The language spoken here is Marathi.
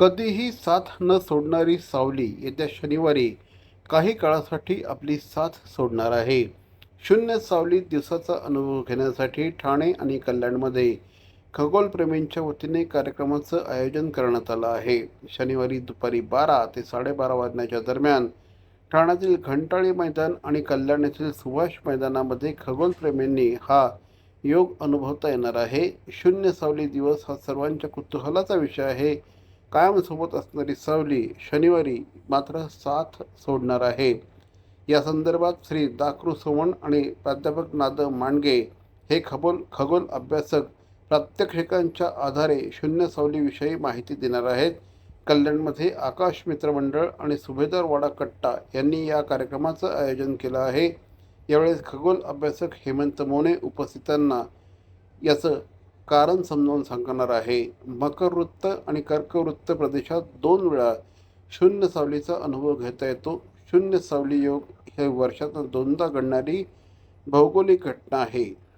कधीही साथ न सोडणारी सावली येत्या शनिवारी काही काळासाठी आपली साथ सोडणार आहे. शून्य सावली दिवसाचा अनुभव घेण्यासाठी ठाणे आणि कल्याणमध्ये खगोलप्रेमींच्या वतीने कार्यक्रमाचं आयोजन करण्यात आलं आहे. शनिवारी दुपारी बारा ते साडेबारा वाजण्याच्या दरम्यान ठाण्यातील घंटाळी मैदान आणि कल्याण येथील सुभाष मैदानामध्ये खगोलप्रेमींनी हा योग अनुभवता येणार आहे. शून्य सावली दिवस हा सर्वांच्या कुतूहलाचा विषय आहे. कायमसोबत असणारी सावली शनिवारी मात्र साथ सोडणार आहे. या संदर्भात श्री दाकरू सोमण आणि प्राध्यापक नाद मांडगे हे खगोल खगोल अभ्यासक प्रात्यक्षिकांच्या आधारे शून्य सावलीविषयी माहिती देणार आहेत. कल्याणमध्ये आकाश मित्र मंडळ आणि सुभेदार वाडा कट्टा यांनी या कार्यक्रमाचं आयोजन केलं आहे. यावेळेस खगोल अभ्यासक हेमंत मोने उपस्थितांना याचं कारण समजावून सांगणार आहे. मकर वृत्त आणि कर्कवृत्त प्रदेशात दोन वेळा शून्य सावलीचा अनुभव घेता येतो. शून्य सावली योग हे वर्षात दोनदा घडणारी भौगोलिक घटना आहे.